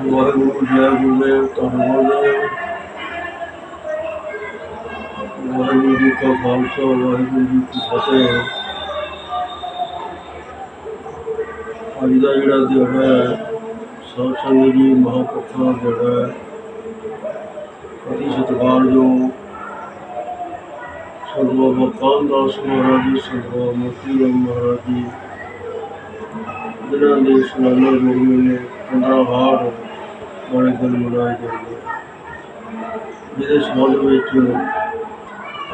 ਵਾਹਿਗੁਰੂ ਜੈ ਗੁਰਦੇਵ ਧੰਨਵਾਦ ਵਾਹਿਗੁਰੂ ਜੀ ਕਾ ਖਾਲਸਾ ਵਾਹਿਗੁਰੂ ਜੀ ਕੀ ਫਤਿਹ ਅੱਜ ਦਾ ਜਿਹੜਾ ਦਿਹਾੜਾ ਹੈ ਸਾਧ ਸੰਗਤ ਜੀ ਮਹਾਂਪੁਰਖਾਂ ਦਾ ਦਿਹਾੜਾ ਹੈ ਅਤੀ ਸਤਿਕਾਰਯੋਗ ਸੰਤ ਬਾਬਾ ਕਾਮਦਾਸ ਮਹਾਰਾਜ ਜੀ ਸੰਤ ਬਾਬਾ ਮੋਤੀ ਰਾਮ ਮਹਾਰਾਜ ਜੀ ਜਿਨ੍ਹਾਂ ਦੇ ਸਲਾਨਾ ਜੋੜੀ ਨੇ 15 ਹਾਰ ਵਾਲੇ ਦਿਨ ਮਨਾਏ ਜਾਂਦੇ ਜਿਹਦੇ ਸੰਬੰਧ ਵਿੱਚ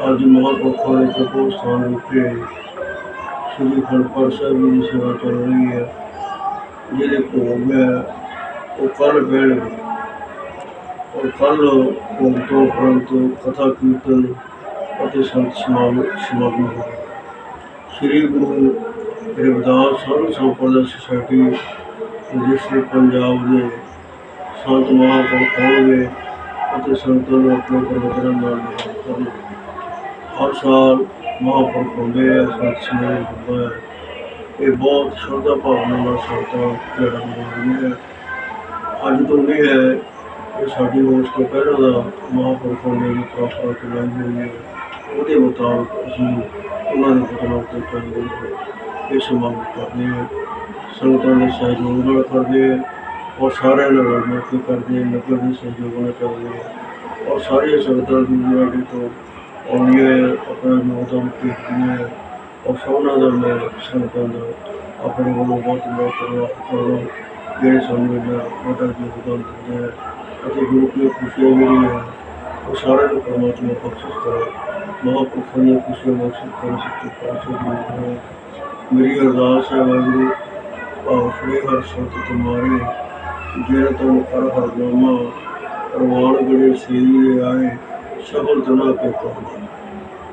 ਅੱਜ ਮਹਾਂਪੁਰਖਾਂ ਦੇ ਤਪੋ ਸਥਾਨ ਵਿਖੇ ਸ੍ਰੀ ਖੰਡਪੜ ਸਾਹਿਬ ਜੀ ਦੀ ਸੇਵਾ ਚੱਲ ਰਹੀ ਹੈ। ਜਿਹਦੇ ਭੋਗ ਹੈ ਉਹ ਕੱਲ੍ਹ ਬਹਿਣਗੇ ਔਰ ਕੱਲ੍ਹ ਭੋਗ ਤੋਂ ਉਪਰੰਤ ਕਥਾ ਕੀਰਤਨ ਅਤੇ ਸੰਤ ਸਮਾਗਮ ਸਮਾਗਮ ਹੋਵੇਗਾ ਸ੍ਰੀ ਗੁਰੂ ਰਵਿਦਾਸ ਸਰਵ ਸੰਪਰਦਾ ਸੁਸਾਇਟੀ ਰਜਿਸਟਰੀ ਪੰਜਾਬ ਦੇ ਸੰਤ ਮਹਾਂਪੁਰਖ ਹੋਣਗੇ ਅਤੇ ਸੰਤਾਂ ਨੂੰ ਆਪਣੇ ਪ੍ਰਵਚਨਾਂ ਨਾਲ ਕਰਨਗੇ ਹਰ ਸਾਲ ਮਹਾਂਪੁਰਖ ਹੁੰਦੇ ਆ, ਸੰਤ ਸਮਾਗਮ ਹੁੰਦਾ ਹੈ ਇਹ ਬਹੁਤ ਸ਼ਰਧਾ ਭਾਵਨਾ ਨਾਲ ਸੰਤਾਂ ਜਿਹੜਾ ਮਨਾਉਂਦੇ ਹੈ ਅੱਜ ਤੋਂ ਨਹੀਂ ਹੈ ਇਹ ਸਾਡੀ ਉਸ ਤੋਂ ਪਹਿਲਾਂ ਦਾ ਮਹਾਂਪੁਰਖ ਨੇ ਜੋ ਪ੍ਰਾਪਤ ਚਲਾਈ ਹੋਈ ਹੈ ਉਹਦੇ ਮੁਤਾਬਕ ਅਸੀਂ ਉਹਨਾਂ ਦੇ ਬਚਨਾਂ 'ਤੇ ਚੱਲਦੇ ਹਾਂ ਇਹ ਸਮਾਗਮ ਕਰਦੇ ਹਾਂ ਸੰਗਤਾਂ ਦੇ ਸਹਿਯੋਗ ਨਾਲ ਕਰਦੇ ਹਾਂ ਔਰ ਸਾਰਿਆਂ ਨਾਲ ਰਲ ਕਰਦੇ ਨਗਰ ਦੇ ਸਹਿਯੋਗ ਨਾਲ ਚੱਲਦੇ ਹਾਂ ਔਰ ਸਾਰੀਆਂ ਸੰਗਤਾਂ ਦੁਨੀਆ ਦੇ ਤੋਂ ਆਉਂਦੀਆਂ ਹੈ, ਆਪਣਾ ਯੋਗਦਾਨ ਭੇਜਦੀਆਂ ਔਰ ਸਭਨਾਂ ਦਾ ਮੈਂ ਸੰਗਤਾਂ ਦਾ ਆਪਣੇ ਵੱਲੋਂ ਬਹੁਤ ਬਹੁਤ ਧੰਨਵਾਦ ਜਿਹੜੇ ਸਾਨੂੰ ਇੰਨਾ ਵੱਡਾ ਯੋਗਦਾਨ ਦਿੰਦੇ ਹੈ ਅਤੇ ਗੁਰੂ ਕੀ ਖੁਸ਼ੀਆਂ ਹੈ ਉਹ ਸਾਰਿਆਂ ਨੂੰ ਪਰਮਾਤਮਾ ਬਖਸ਼ਿਸ਼ ਕਰੇ। ਮਹਾਂਪੁਰਖਾਂ ਦੀਆਂ ਖੁਸ਼ੀਆਂ ਬਖਸ਼ਿਸ਼ ਕਰੇ ਸੱਚੇ ਪਾਤਸ਼ਾਹ ਜੀ ਮੇਰੀ ਅਰਦਾਸ ਹੈ ਵਾਹਿਗੁਰੂ ਭਾਵ ਸ੍ਰੀ ਹਰ ਸੰਤ ਤੁਮਾਰੇ ਜਿਹੜਾ ਤੋਂ ਕਰ ਹਰਨਾਮਾ ਪ੍ਰਵਾਨ ਗੜੇ ਸੇਰੀ ਆਏ ਸ਼ਬਦ ਤਨਾ ਕੇ ਕਹੋ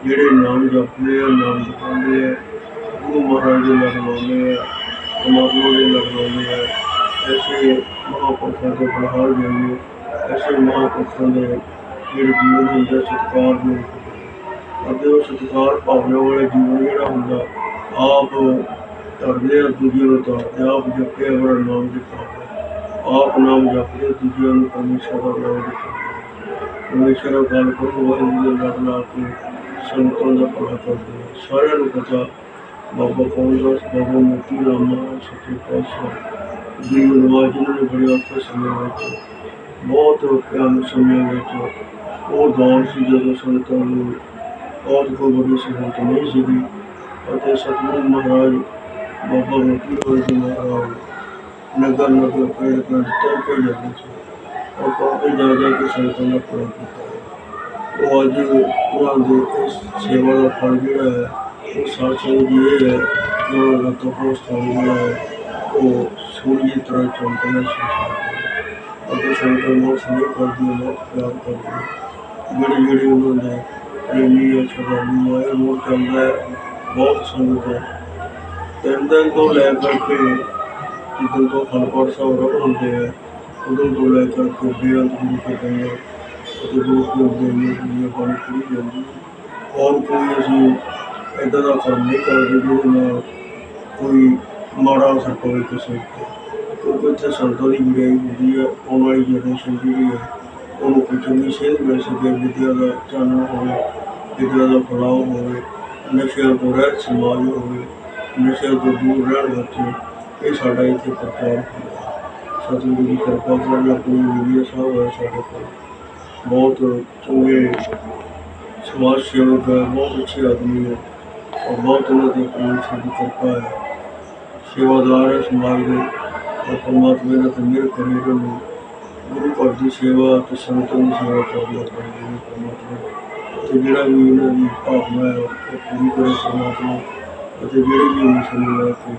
ਜਿਹੜੇ ਨਾਮ ਜਪਦੇ ਆ, ਨਾਮ ਜਪਾਉਂਦੇ ਆ, ਗੁਰੂ ਮਹਾਰਾਜ ਦੇ ਲੜ ਲਾਉਂਦੇ ਆ, ਪਰਮਾਤਮਾ ਦੇ ਲਗਵਾਉਂਦੇ ਲਾਉਂਦੇ ਆ, ਐਸੇ ਮਹਾਂਪੁਰਖਾਂ ਦੇ ਬਹਾਰ ਜਾਈਏ, ਐਸੇ ਮਹਾਂਪੁਰਖਾਂ ਦੇ ਜਿਹੜੇ ਜੀਵਨ ਹੁੰਦਾ, ਸਤਿਕਾਰ ਨੂੰ ਅਤੇ ਉਹ ਸਤਿਕਾਰ ਭਾਵਨਾ ਵਾਲੇ ਜੀਵਨ ਜਿਹੜਾ ਹੁੰਦਾ, ਆਪ ਕਰਦੇ ਆ, ਦੂਜੇ ਨੂੰ ਤਾਰਦੇ ਆਪ ਜਪੇ ਬੜਾ ਨਾਮ ਜਪਾਉਂਦੇ ਆਪ ਨਾਮ ਜਪਦੇ ਦੂਜਿਆਂ ਨੂੰ ਪਰਮੇਸ਼ਰ ਦਾ ਨਾਮ ਜਪਾਉਂਦੇ ਪਰਮੇਸ਼ਰ ਦਾ ਗੱਲ ਕਰੋ, ਵਾਹਿਗੁਰੂ ਦੇ ਲੜ ਲਾ ਕੇ ਸੰਤਾਂ ਦਾ ਭਲਾ ਕਰਦੇ ਸਾਰਿਆਂ ਨੂੰ ਪਤਾ, ਬਾਬਾ ਕੌਂਦਾਸ ਬਾਬਾ ਮੋਤੀ ਰਾਮ ਮਹਾਰਾਜ ਸੱਚੇ ਪਾਤਸ਼ਾਹ, ਜੀ ਨਵਾਜ ਜਿਨ੍ਹਾਂ ਨੇ ਬੜੇ ਔਖੇ ਸਮੇਂ ਵਿੱਚ, ਬਹੁਤ ਪਿਆਰ ਸਮੇਂ ਵਿੱਚ ਉਹ ਦੌਰ ਸੀ ਜਦੋਂ ਸੰਤਾਂ ਨੂੰ ਬਹੁਤ ਕੋਈ ਵੱਡੀ ਸਹੂਲਤ ਨਹੀਂ ਸੀਗੀ। ਅਤੇ ਸਤਿਗੁਰੂ ਮਹਾਰਾਜ, ਬਾਬਾ ਮੋਤੀ ਰਾਮ ਜੀ ਮਹਾਰਾਜ ਨਗਰ ਨਗਰ ਪਿੰਡ ਪਿੰਡ ਤੋਂ ਕੇ ਜਾਂਦੇ ਸੀ ਔਰ ਤੋਂ ਕੇ ਜਾ ਕੇ ਸੰਤਾਂ ਦਾ ਭਲਾ ਕੀਤਾ ਉਹ ਅੱਜ ਉਹਨਾਂ ਦੇ ਇਸ ਸੇਵਾ ਦਾ ਫਲ ਜਿਹੜਾ ਹੈ। ਉਹ ਸਾਚੇ ਜੀ ਇਹ ਹੈ ਕਿ ਉਹਨਾਂ ਦਾ ਤਪੋ ਸਥਾਨ ਜਿਹੜਾ ਹੈ। ਉਹ ਸੂਰਜ ਦੀ ਤਰ੍ਹਾਂ ਚਮਕਦਾ ਸੰਸਾਰ ਦੇ ਅਤੇ ਸੰਤਾਂ ਨੂੰ ਸਨੇਹ ਕਰਦੀ ਹੈ, ਬਹੁਤ ਪਿਆਰ ਕਰਦੀ ਹੈ। ਜਿਹੜੇ ਜਿਹੜੇ ਉਹਨਾਂ ਦੇ ਪ੍ਰੇਮੀ ਹੈ, ਸ਼ਰਧਾਲੂ ਹੈ ਉਹ ਚੱਲਦਾ ਹੈ, ਬਹੁਤ ਸੰਗਤ ਹੈ। ਤਿੰਨ ਦਿਨ ਤੋਂ ਲੈ ਕਰਕੇ ਜਦੋਂ ਤੋਂ ਖਲਪੜ ਸਾਹਿਬ ਰੋਡ ਹੁੰਦੇ ਆ, ਉਦੋਂ ਤੋਂ ਲੈ ਕਰਕੇ ਬੇਅੰਤ ਗੁਰੂ ਕੇ ਗਏ ਅਤੇ ਗੁਰੂ ਕੇ ਦੇ ਨੇ ਪਾਣੀ ਪੂਰੀ ਜਾਂਦੀ ਔਰ ਕੋਈ ਅਸੀਂ ਇੱਦਾਂ ਦਾ ਕੰਮ ਨਹੀਂ ਕਰਦੇ ਜਿਹਦੇ ਨਾਲ ਕੋਈ ਮਾੜਾ ਅਸਰ ਪਵੇ ਕਿਸੇ ਉੱਤੇ ਕਿਉਂਕਿ ਇੱਥੇ ਸੰਤਾਂ ਦੀ ਵਿੜਾਈ ਹੁੰਦੀ ਹੈ ਆਉਣ ਵਾਲੀ ਜਨਰੇਸ਼ਨ ਜਿਹੜੀ ਹੈ ਉਹਨੂੰ ਕੋਈ ਚੰਗੀ ਸੇਧ ਮਿਲ ਸਕੇ, ਵਿਦਿਆ ਦਾ ਚਾਨਣ ਹੋਵੇ, ਵਿਦਿਆ ਦਾ ਫੈਲਾਅ ਹੋਵੇ, ਨਸ਼ਿਆਂ ਤੋਂ ਰਹਿਤ ਸਮਾਜ ਹੋਵੇ, ਨਸ਼ਿਆਂ ਤੋਂ ਦੂਰ ਰਹਿਣ ਬੱਚੇ ਇਹ ਸਾਡਾ ਇੱਥੇ ਪ੍ਰਚਾਰ ਸਤਿਗੁਰੂ ਦੀ ਕਿਰਪਾ ਕਰਨ ਆਪਣੀ ਵੀਡੀਓ ਸਾਹਿਬ ਹੈ ਸਾਡੇ ਕੋਲ। ਬਹੁਤ ਚੰਗੇ ਸਮਾਜ ਸੇਵਕ ਹੈ, ਬਹੁਤ ਅੱਛੇ ਆਦਮੀ ਹੈ ਔਰ ਬਹੁਤ ਉਹਨਾਂ ਦੀ ਆਪਣੀ ਸਾਡੀ ਕਿਰਪਾ ਹੈ। ਸੇਵਾਦਾਰ ਹੈ ਸਮਾਜ ਦੇ ਔਰ ਪਰਮਾਤਮਾ ਦਾ ਤੇ ਮਿਹਰ ਕਰੇ ਇਹਨਾਂ ਨੂੰ ਗੁਰੂ ਘਰ ਦੀ ਸੇਵਾ ਤੇ ਸੰਤਾਂ ਦੀ ਸੇਵਾ ਕਰਨਾ ਚਾਹੀਦੀ ਹੈ ਪਰਮਾਤਮਾ ਤੇ ਜਿਹੜਾ ਵੀ ਉਹਨਾਂ ਦੀ ਭਾਵਨਾ ਹੈ, ਉਹ ਪੂਰੀ ਕਰੇ ਪਰਮਾਤਮਾ ਅਤੇ ਜਿਹੜੇ ਵੀ ਮਿਸ਼ਨ ਨੂੰ ਲੈ ਕੇ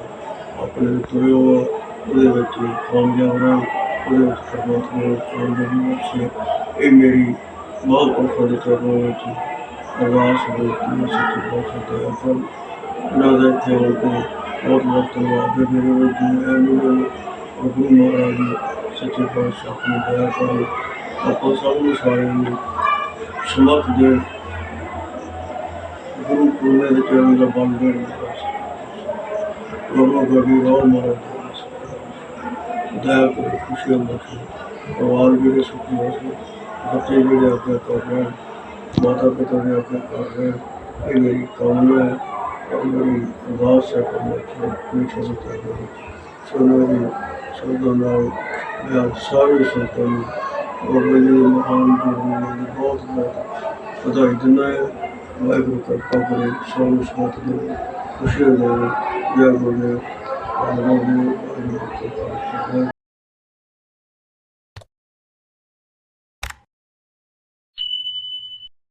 ਆਪਣੇ ਤੁਰੇ ਉਹਦੇ ਵਿੱਚ ਕਾਮਯਾਬ ਰਹਿਣ ਉਹਦੇ ਵਿੱਚ ਪਰਮਾਤਮਾ ਨੂੰ ਕਾਮਯਾਬੀ ਬਖਸ਼ੇ ਇਹ ਮੇਰੀ ਬਹੁਤ ਦੇ ਚਰਨਾਂ ਵਿੱਚ ਅਰਦਾਸ ਬੇਨਤੀ ਹੈ ਸੱਚੇ ਪਾਤਸ਼ਾਹ ਤੇ ਆਪਾਂ ਇਹਨਾਂ ਦੇ ਇੱਥੇ ਆਉਣ ਤੋਂ ਬਹੁਤ ਬਹੁਤ ਧੰਨਵਾਦ ਦੇ ਮੇਰੇ ਵਿੱਚ ਜੀ ਗੁਰੂ ਮਹਾਰਾਜ ਜੀ ਸੱਚੇ ਪਾਤਸ਼ਾਹ ਆਪਣੀ ਦਇਆ ਕਰਨ ਆਪਾਂ ਸਭ ਨੂੰ ਸਾਰਿਆਂ ਨੂੰ ਸਮਰਥ ਦੇਣ, ਗੁਰੂ ਪੁਰਨੇ ਦੇ ਚਰਨ ਦਾ ਬਲ ਦੇਣ। ਗੁਰੂ ਗੋਬਿੰਦ ਰਾਮ ਮਹਾਰਾਜ ਦਇਆ ਕਰੇ ਖੁਸ਼ੀਆਂ ਬਖਸ਼ੇ ਪਰਿਵਾਰ ਜਿਹੜੇ ਸੁਖੀ ਹੋ ਸਕੇ ਬੱਚੇ ਜਿਹੜੇ ਆਪਣਾ ਕਰ ਰਹੇ ਮਾਤਾ ਪਿਤਾ ਦੇ ਆਪਣਾ ਕਰ ਰਹੇ ਇਹ ਮੇਰੀ ਕਾਮਨਾ ਹੈ। ਔਰ ਮੇਰੀ ਅਰਦਾਸ ਹੈ। ਪਰਮਾਤਮਾ ਕੋਈ ਛੋੜ ਕਰ ਦੇ ਸੋਨਾ ਸ਼ਬਦਾਂ ਨਾਲ ਮੈਂ ਸਾਰੇ ਸੰਤਾਂ ਨੂੰ ਔਰ ਮੇਰੀ ਮਹਾਨ ਗੁਰੂ ਦੀ ਬਹੁਤ ਬਹੁਤ ਵਧਾਈ ਦਿੰਦਾ ਹੈ। ਵਾਹਿਗੁਰੂ ਕਿਰਪਾ ਕਰੇ। ਸਭ ਨੂੰ ਸਮਤ ਦੇ ਖੁਸ਼ੀ ਦੇ ਜੈ ਗੁਰੂ ਆਨੰਦ ਦੇ ਵਾਹਿਗੁਰੂ ਕਿਰਪਾ ਕਰੇ